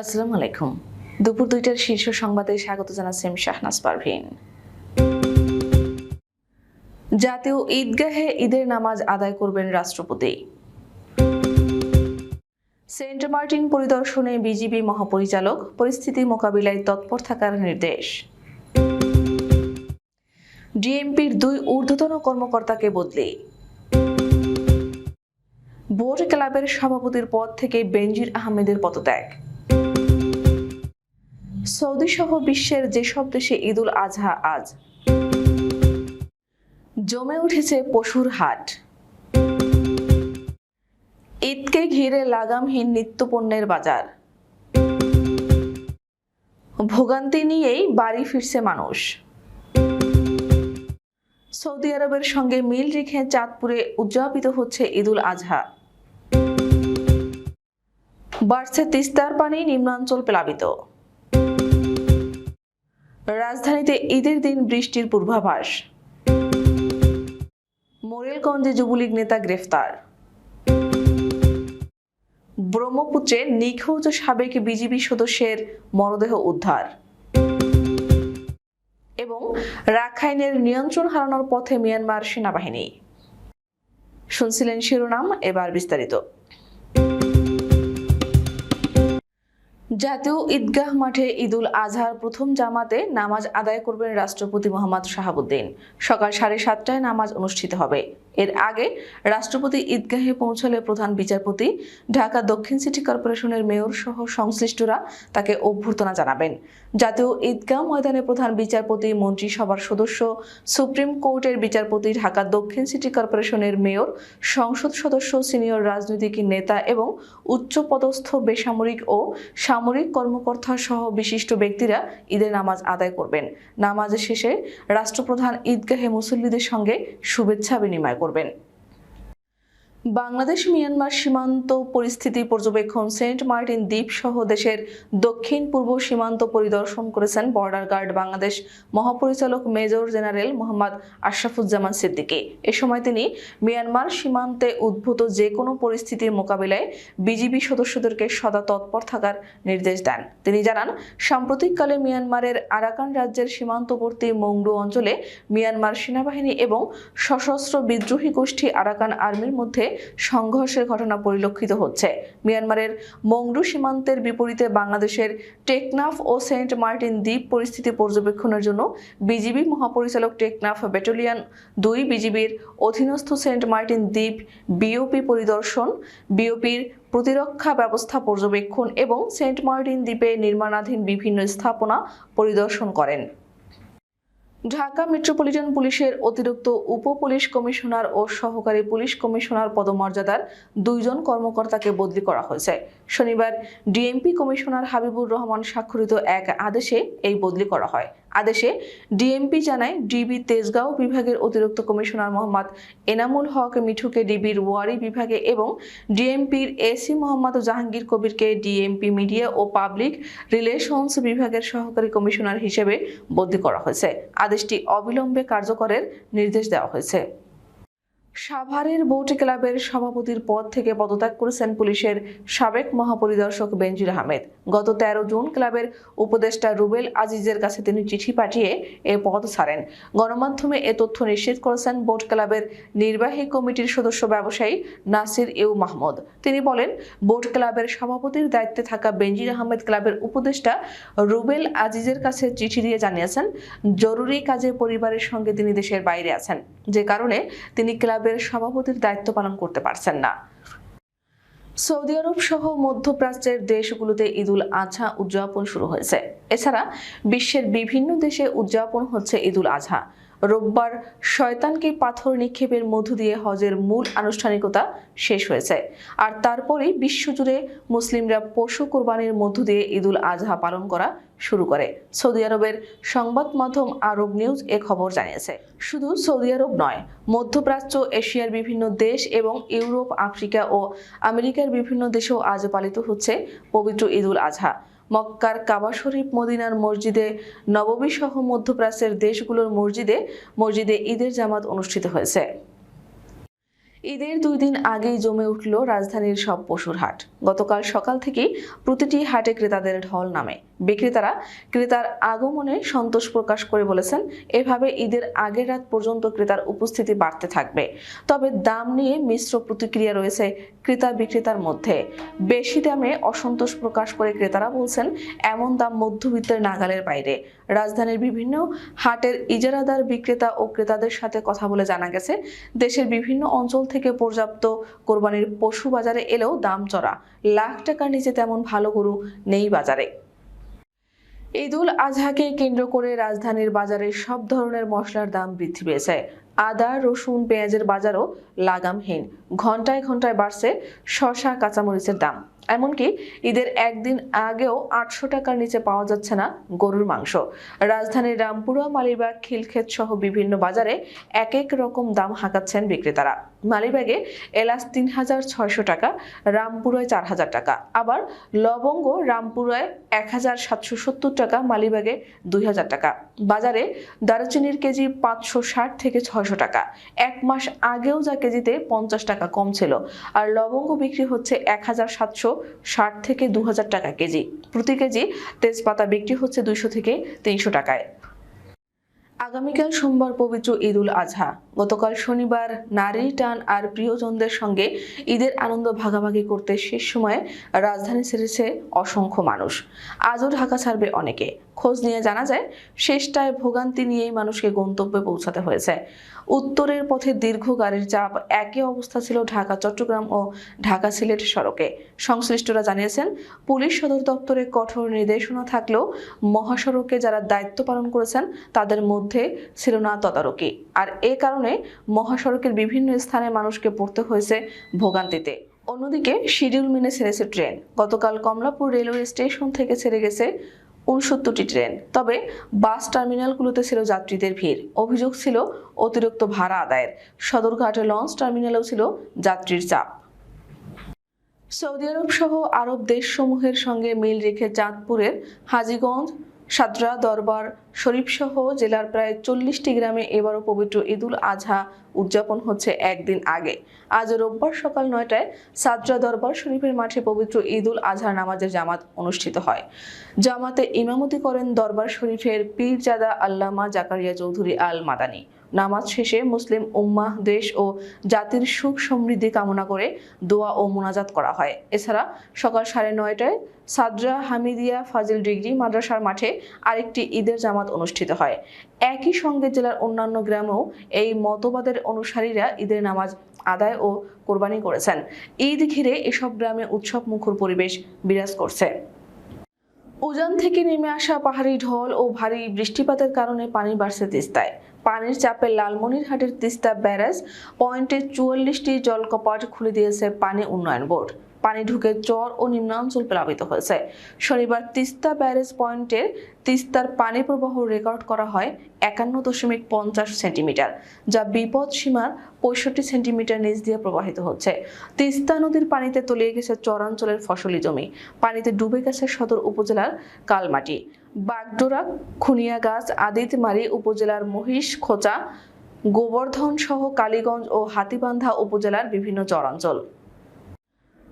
আসসালামু আলাইকুম। দুপুর দুইটার শীর্ষ সংবাদে স্বাগত জানাচ্ছি আমি শাহনাজ পারভিন। জাতীয় ঈদগাহে ঈদের নামাজ আদায় করবেন রাষ্ট্রপতি। সেন্ট মার্টিন পরিদর্শনে বিজিবি মহাপরিচালক, পরিস্থিতি মোকাবিলায় তৎপর থাকার নির্দেশ। ডিএমপির দুই ঊর্ধ্বতন কর্মকর্তাকে বদলি। বোর্ড ক্লাবের সভাপতির পদ থেকে বেনজির আহমেদের পদত্যাগ। সৌদি সহ বিশ্বের যেসব দেশে ঈদুল আজহা আজ, জমে উঠেছে পশুর হাট। ঈদকে ঘিরে লাগামহীন নিত্যপণ্যের বাজার। ভোগান্তি নিয়েই বাড়ি ফিরছে মানুষ। সৌদি আরবের সঙ্গে মিল রেখে চাঁদপুরে উদযাপিত হচ্ছে ঈদুল আজহা। বাড়ছে তিস্তার পানি নিম্নাঞ্চল প্লাবিত। রাজধানীতে ঈদের দিন বৃষ্টির পূর্বাভাস। মোরেলগঞ্জে যুবলীগ নেতা গ্রেফতার। ব্রহ্মপুত্রে নিখোঁজ সাবেক বিজিবি সদস্যের মরদেহ উদ্ধার। এবং রাখাইনের নিয়ন্ত্রণ হারানোর পথে মিয়ানমার সেনাবাহিনী। শুনছিলেন শিরোনাম, এবার বিস্তারিত। জাতীয় ঈদগাহ মাঠে ঈদুল আজহার প্রথম জামাতে নামাজ আদায় করবেন রাষ্ট্রপতি মোহাম্মদ শাহাবুদ্দিন। সকাল সাড়ে সাতটায় নামাজ অনুষ্ঠিত হবে। এর আগে রাষ্ট্রপতি ঈদগাহে পৌঁছলে প্রধান বিচারপতি, ঢাকা দক্ষিণ সিটি কর্পোরেশনের মেয়র সহ সংশ্লিষ্টরা তাকে অভ্যর্থনা জানাবেন। জাতীয় ঈদগাহ ময়দানে প্রধান বিচারপতি, মন্ত্রিসভার সদস্য, সুপ্রিম কোর্টের বিচারপতি, ঢাকা দক্ষিণ সিটি কর্পোরেশনের মেয়র, সংসদ সদস্য, সিনিয়র রাজনৈতিক নেতা এবং উচ্চপদস্থ বেসামরিক ও সামরিক কর্মকর্তা সহ বিশিষ্ট ব্যক্তিরা ঈদের নামাজ আদায় করবেন। নামাজ শেষে রাষ্ট্রপ্রধান ঈদগাহে মুসল্লিদের সঙ্গে শুভেচ্ছা বিনিময় করবেন। বাংলাদেশ, মিয়ানমার সীমান্ত পরিস্থিতি পর্যবেক্ষণ সেন্ট মার্টিন দ্বীপ সহ দেশের দক্ষিণ পূর্ব সীমান্ত পরিদর্শন করেছেন বর্ডার গার্ড বাংলাদেশ মহাপরিচালক মেজর জেনারেল মোহাম্মদ আশরাফুজ্জামান সিদ্দিকী। এ সময় তিনি মিয়ানমার সীমান্তে উদ্ভূত যে কোনো পরিস্থিতির মোকাবিলায় বিজিবি সদস্যদেরকে সদা তৎপর থাকার নির্দেশ দেন। তিনি জানান, সাম্প্রতিককালে মিয়ানমারের আরাকান রাজ্যের সীমান্তবর্তী মংডু অঞ্চলে মিয়ানমার সেনাবাহিনী এবং সশস্ত্র বিদ্রোহী গোষ্ঠী আরাকান আর্মির মধ্যে সংঘর্ষের ঘটনা পরিলক্ষিত হচ্ছে। মিয়ানমারের মংডু সীমান্তের বিপরীতে বাংলাদেশের টেকনাফ ও সেন্ট মার্টিন দ্বীপ পরিস্থিতি পর্যবেক্ষণের জন্য বিজিবি মহাপরিচালক টেকনাফ ব্যাটালিয়ন দুই, বিজিবির অধীনস্থ সেন্ট মার্টিন দ্বীপ বিওপি পরিদর্শন, বিওপির প্রতিরক্ষা ব্যবস্থা পর্যবেক্ষণ এবং সেন্ট মার্টিন দ্বীপে নির্মাণাধীন বিভিন্ন স্থাপনা পরিদর্শন করেন। ঢাকা মেট্রোপলিটন পুলিশের অতিরিক্ত উপ পুলিশ কমিশনার ও সহকারী পুলিশ কমিশনার পদমর্যাদার দুইজন কর্মকর্তাকে বদলি করা হয়েছে। শনিবার ডিএমপি কমিশনার হাবিবুর রহমান স্বাক্ষরিত এক আদেশে এই বদলি করা হয়। আদেশে ডিএমপি জানায় ডিবি তেজগাঁও বিভাগের অতিরিক্ত কমিশনার মোহাম্মদ এনামুল হক মিঠুকে ডিবির ওয়ারি বিভাগে এবং ডিএমপির এসি মোহাম্মদ জাহাঙ্গীর কবিরকে ডিএমপি মিডিয়া ও পাবলিক রিলেশনস বিভাগের সহকারী কমিশনার হিসেবে বদলি করা হয়েছে। আদেশটি অবিলম্বে কার্যকরের নির্দেশ দেওয়া হয়েছে। সাভারের বোট ক্লাবের সভাপতির পদ থেকে পদত্যাগ করেছেন পুলিশের সাবেক মহাপরিদর্শক বেনজির আহমেদ। গত তেরো জুন ক্লাবের উপদেষ্টা রুবেল আজিজের কাছে তিনি চিঠি পাঠিয়ে এ পদ ছাড়েন। গণমাধ্যমে এ তথ্য নিশ্চিত করেছেন বোট ক্লাবের নির্বাহী কমিটির সদস্য ব্যবসায়ী নাসির ইউ মাহমুদ। তিনি বলেন বোট ক্লাবের সভাপতির দায়িত্বে থাকা বেনজির আহমেদ ক্লাবের উপদেষ্টা রুবেল আজিজের কাছে চিঠি দিয়ে জানিয়েছেন, জরুরি কাজে পরিবারের সঙ্গে তিনি দেশের বাইরে আছেন। যে কারণে তিনি ক্লাবের সভাপতির দায়িত্ব পালন করতে পারছেন না। সৌদি আরব সহ মধ্যপ্রাচ্যের দেশগুলোতে ঈদুল আজহা উদযাপন শুরু হয়েছে। এছাড়া বিশ্বের বিভিন্ন দেশে উদযাপন হচ্ছে ঈদুল আজহা রোববার শয়তানকে পাথর নিক্ষেপের মধ্য দিয়ে হজের মূল আনুষ্ঠানিকতা শেষ হয়েছে। আর তারপরেই বিশ্বজুড়ে মুসলিমরা পশু কোরবানির মধ্য দিয়ে ঈদুল আজহা পালন করা শুরু করে। সৌদি আরবের সংবাদ মাধ্যম আরব নিউজ এ খবর জানিয়েছে। শুধু সৌদি আরব নয়, মধ্যপ্রাচ্য, এশিয়ার বিভিন্ন দেশ এবং ইউরোপ, আফ্রিকা ও আমেরিকার বিভিন্ন দেশেও আজ পালিত হচ্ছে পবিত্র ঈদুল আজহা মক্কার কাবা শরীফ, মদিনার মসজিদে নববী সহ মধ্যপ্রাচ্যের দেশগুলোর মসজিদে মসজিদে ঈদের জামাত অনুষ্ঠিত হয়েছে। ঈদের দুই দিন আগেই জমে উঠল রাজধানীর সব পশুর হাট। গতকাল সকাল থেকেই প্রতিটি হাটে ক্রেতাদের ঢল নামে। বিক্রেতারা ক্রেতার আগমনে সন্তোষ প্রকাশ করে বলেছেন, এভাবে ঈদের আগের রাত পর্যন্ত ক্রেতার উপস্থিতি বাড়তে থাকবে। তবে দাম নিয়ে মিশ্র প্রতিক্রিয়া রয়েছে ক্রেতা বিক্রেতার মধ্যে। বেশি দামে অসন্তোষ প্রকাশ করে ক্রেতারা বলছেন, এমন দাম মধ্যবিত্তের নাগালের বাইরে। রাজধানীর বিভিন্ন হাটের ইজারাদার বিক্রেতা ও ক্রেতাদের সাথে কথা বলে জানা গেছে, দেশের বিভিন্ন অঞ্চল থেকে পর্যাপ্ত কোরবানির পশু বাজারে এলেও দাম চড়া। লাখ টাকার নিচে তেমন ভালো গরু নেই বাজারে। ঈদুল আজহাকে কেন্দ্র করে রাজধানীর বাজারে সব ধরনের মশলার দাম বৃদ্ধি পেয়েছে। আদা, রসুন, পেঁয়াজের বাজারও লাগামহীন। ঘন্টায় ঘন্টায় বাড়ছে শশা কাঁচামরিচের দাম। এমনকি ঈদের একদিন আগেও আটশো টাকার নিচে পাওয়া যাচ্ছে না গরুর মাংস। রাজধানীর রামপুরা, মালিবাগ, খিলক্ষেত সহ বিভিন্ন বাজারে এক এক রকম দাম হাঁকাচ্ছেন বিক্রেতারা। মালিবাগে এলাচ তিন হাজার ছয়শো টাকা, রামপুরায় চার হাজার টাকা। আবার লবঙ্গ রামপুরায় এক হাজার সাতশো সত্তর টাকা, মালিবাগে দুই হাজার টাকা। বাজারে দারুচিনির কেজি পাঁচশো ষাট থেকে ছয়শো টাকা। এক মাস আগেও যা কেজিতে পঞ্চাশ টাকা কম ছিল। আর লবঙ্গ বিক্রি হচ্ছে এক হাজার সাতশো ষাট থেকে দু হাজার টাকা কেজি। প্রতি কেজি তেজপাতা বিক্রি হচ্ছে দুইশো থেকে তিনশো টাকায়। আগামীকাল সোমবার পবিত্র ঈদ উল আজহা। গতকাল শনিবার নারী টান আর প্রিয়জনদের সঙ্গে ঈদের আনন্দ ভাগাভাগি করতে শেষ সময়ে রাজধানী ছেড়েছে অসংখ্য মানুষ। আজও ঢাকা ছাড়বে অনেকে। খোঁজ নিয়ে জানা যায়, শেষটায় ভোগান্তি নিয়েই মানুষকে গন্তব্যে পৌঁছাতে হয়েছে। উত্তরের পথে দীর্ঘ গাড়ির চাপ, একই অবস্থা ছিল ঢাকা, চট্টগ্রাম ও ঢাকা সিলেট সড়কে। সংশ্লিষ্টরা জানিয়েছেন, পুলিশ সদর দপ্তরে কঠোর নির্দেশনা থাকলেও মহাসড়কে যারা দায়িত্ব পালন করেছেন, তাদের মধ্যে ছিল না তদারকি। আর এ কারণে মহাসড়কের বিভিন্ন স্থানে মানুষকে পড়তে হয়েছে ভোগান্তিতে। অন্যদিকে শিডিউল মেনে ছেড়েছে ট্রেন। গতকাল কমলাপুর রেলওয়ে স্টেশন থেকে ছেড়ে গেছে উনসত্তরটি ট্রেন। তবে বাস টার্মিনালগুলোতে ছিল যাত্রীদের ভিড়। অভিযোগ ছিল অতিরিক্ত ভাড়া আদায়ের। সদরঘাটে লঞ্চ টার্মিনালেও ছিল যাত্রীর চাপ। সৌদি আরব সহ আরব দেশসমূহের সঙ্গে মিল রেখে চাঁদপুরের হাজীগঞ্জ সাদরা দরবার, শরীফসহ জেলার প্রায় চল্লিশটি গ্রামে এবারও পবিত্র ঈদুল আজহা উদযাপন হচ্ছে একদিন আগে। আজ রোববার সকাল নয়টায় সাদরা দরবার শরীফের মাঠে পবিত্র ঈদুল আজহা নামাজের জামাত অনুষ্ঠিত হয়। জামাতে ইমামতি করেন দরবার শরীফের পীরজাদা আল্লামা জাকারিয়া চৌধুরী আল মাদানী নামাজ শেষে মুসলিম উম্মাহ, দেশ ও জাতির সুখ সমৃদ্ধি কামনা করে দোয়া ও মোনাজাত করা হয়। এছাড়া সকাল সাড়ে নয়টায় সাদরা হামিদিয়া ফাজিল ডিগ্রি মাদ্রাসার মাঠে আরেকটি ঈদের জামাত অনুষ্ঠিত হয়। একই সঙ্গে জেলার অন্যান্য গ্রামেও এই মতবাদের অনুসারীরা ঈদের নামাজ আদায় ও কোরবানি করেছেন। ঈদ ঘিরে এসব গ্রামে উৎসব মুখর পরিবেশ বিরাজ করছে। উজান থেকে নেমে আসা পাহাড়ি ঢল ও ভারী বৃষ্টিপাতের কারণে পানি বাড়ছে তিস্তায়। পানির চাপে লালমনিরহাটের তিস্তা ব্যারাজ পয়েন্টে চুয়াল্লিশটি জলকপাট খুলে দিয়েছে পানি উন্নয়ন বোর্ড। পানি ঢুকে চর ও নিম্নাঞ্চল প্লাবিত হয়েছে। শনিবার তিস্তা ব্যারেজ পয়েন্টের তিস্তার পানি প্রবাহ রেকর্ড করা হয় একান্ন দশমিক পঞ্চাশ সেন্টিমিটার, যা বিপদ সীমার পঁয়ষট্টি সেন্টিমিটার নিচ দিয়ে প্রবাহিত হচ্ছে। তিস্তা নদীর পানিতে তলিয়ে গেছে চরাঞ্চলের ফসলি জমি। পানিতে ডুবে গেছে সদর উপজেলার কালমাটি। বাগডোরা খুনিয়াগাছ আদিতমারি উপজেলার মহিষ খোঁচা গোবর্ধন সহ কালীগঞ্জ ও হাতিবান্ধা উপজেলার বিভিন্ন চরাঞ্চল।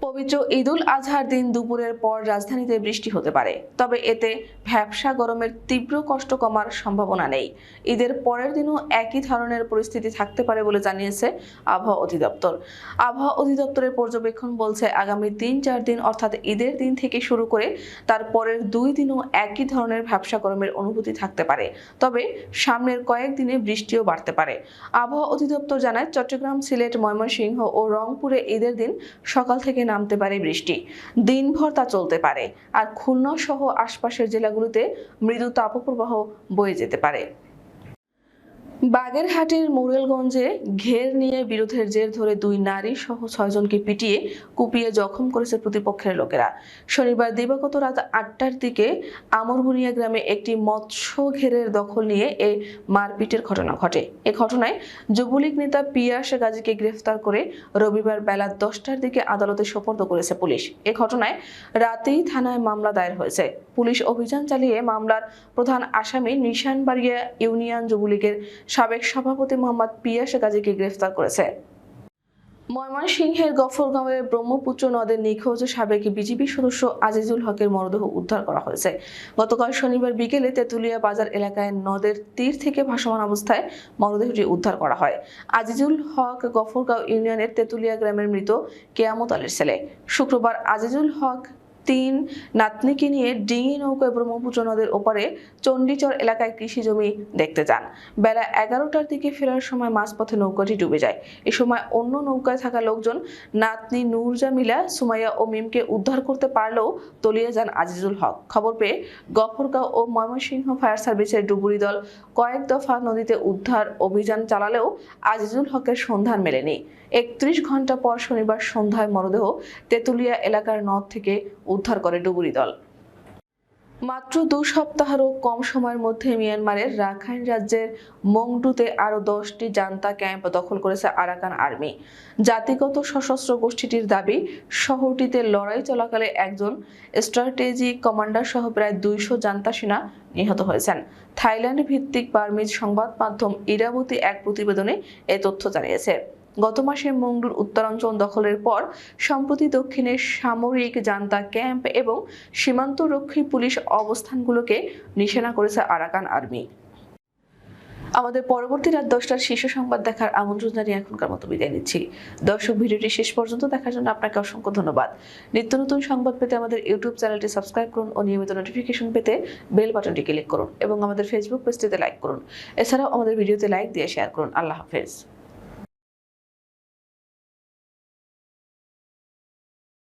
পবিত্র ঈদুল আজহার দিন দুপুরের পর রাজধানীতে বৃষ্টি হতে পারে। তবে এতে ভ্যাবসা গরমের তীব্র কষ্ট কমার সম্ভাবনা নেই। ঈদের পরের দিনও একই ধরনের পরিস্থিতি থাকতে পারে বলে জানিয়েছে আবহাওয়া অধিদপ্তর। আবহাওয়া অধিদপ্তরের পর্যবেক্ষণ বলছে, আগামী তিন চার দিন অর্থাৎ ঈদের দিন থেকে শুরু করে তার পরের দুই দিনও একই ধরনের ভ্যাবসা গরমের অনুভূতি থাকতে পারে। তবে সামনের কয়েকদিনে বৃষ্টিও বাড়তে পারে। আবহাওয়া অধিদপ্তর জানায়, চট্টগ্রাম, সিলেট, ময়মনসিংহ ও রংপুরে ঈদের দিন সকাল থেকে নামতে পারে বৃষ্টি। দিনভর তা চলতে পারে। আর খুলনা সহ আশপাশের জেলাগুলোতে মৃদু তাপপ্রবাহ বয়ে যেতে পারে। বাগেরহাটের মোরেলগঞ্জে ঘের নিয়ে বিরোধের জের ধরে দুই নারী সহ ছয়জনকে পিটিয়ে, কুপিয়ে জখম করেছে প্রতিপক্ষের লোকেরা। শনিবার দিবাগত রাত আটটার দিকে আমরবুনিয়া গ্রামে একটি মৎস্য ঘেরের দখল নিয়ে এ মারপিটের ঘটনা ঘটে। এ ঘটনায় যুবলীগ নেতা পিয়াস গাজীকে গ্রেফতার করে রবিবার বেলা দশটার দিকে আদালতে সোপর্দ করেছে পুলিশ। এ ঘটনায় রাতেই থানায় মামলা দায়ের হয়েছে। পুলিশ অভিযান চালিয়ে মামলার প্রধান আসামি নিশানবাড়িয়া ইউনিয়ন যুবলীগের সাবেক সভাপতি মোহাম্মদ পিয়াস গাজীকে গ্রেফতার করেছে। ময়মনসিংহের গফরগাঁওয়ে ব্রহ্মপুত্র নদের নিখোঁজ সাবেক বিজিবি সদস্য আজিজুল হকের মরদেহ উদ্ধার করা হয়েছে। গতকাল শনিবার বিকেলে তেঁতুলিয়া বাজার এলাকায় নদের তীর থেকে ভাসমান অবস্থায় মরদেহটি উদ্ধার করা হয়। আজিজুল হক গফরগাঁও ইউনিয়নের তেঁতুলিয়া গ্রামের মৃত কেয়ামত আলের ছেলে। শুক্রবার আজিজুল হক তিন নাতনিকে নিয়ে ডিঙি নৌকায় ব্রহ্মপুত্র নদের ওপারে চণ্ডীচর এলাকায় কৃষি জমি দেখতে যান। বেলা এগারোটার দিকে ফেরার সময় মাঝপথে নৌকাটি ডুবে যায়। এ সময় অন্য নৌকায় থাকা লোকজন নাতনি নূর জামিলা সুমাইয়া ও মিমকে উদ্ধার করতে পারলেও তলিয়ে যান আজিজুল হক। খবর পেয়ে গফরগাঁও ও ময়মনসিংহ ফায়ার সার্ভিসের ডুবুরি দল কয়েক দফা নদীতে উদ্ধার অভিযান চালালেও আজিজুল হকের সন্ধান মেলেনি। একত্রিশ ঘণ্টা পর শনিবার সন্ধ্যায় মরদেহ তেঁতুলিয়া এলাকার নদ থেকে উদ্ধার করে ডুবুরি দল। মাত্র দু সপ্তাহেরও কম সময়ের মধ্যে মিয়ানমারের রাখাইন রাজ্যের মংডুতে আরও দশটি জান্তা ক্যাম্প দখল করেছে আরাকান আর্মি। জাতিগত সশস্ত্র গোষ্ঠীটির দাবি, শহরটিতে লড়াই চলাকালে একজন স্ট্র্যাটেজিক কমান্ডার সহ প্রায় দুইশো জান্তা সেনা নিহত হয়েছেন। থাইল্যান্ড ভিত্তিক বার্মিজ সংবাদ মাধ্যম ইরাবতী এক প্রতিবেদনে এ তথ্য জানিয়েছে। গত মাসে মংডুর উত্তরাঞ্চল দখলের পর সম্প্রতি দক্ষিণের সামরিক জান্তা ক্যাম্প এবং সীমান্তরক্ষী পুলিশ অবস্থানগুলোকে নিশানা করেছে আরাকান আর্মি। আমাদের পরবর্তী রাত দশটার শীর্ষ সংবাদ দেখার আমন্ত্রণ জানিয়ে এখনকার মতো বিদায় নিচ্ছি। দর্শক, ভিডিওটি শেষ পর্যন্ত দেখার জন্য আপনাকে অসংখ্য ধন্যবাদ। নিত্য নতুন সংবাদ পেতে আমাদের ইউটিউব চ্যানেলটি সাবস্ক্রাইব করুন ও নিয়মিত নোটিফিকেশন পেতে বেল বাটনটি ক্লিক করুন এবং আমাদের ফেসবুক পেজটিতে লাইক করুন। এছাড়াও আমাদের ভিডিওতে লাইক দিয়ে শেয়ার করুন। আল্লাহ হাফেজ।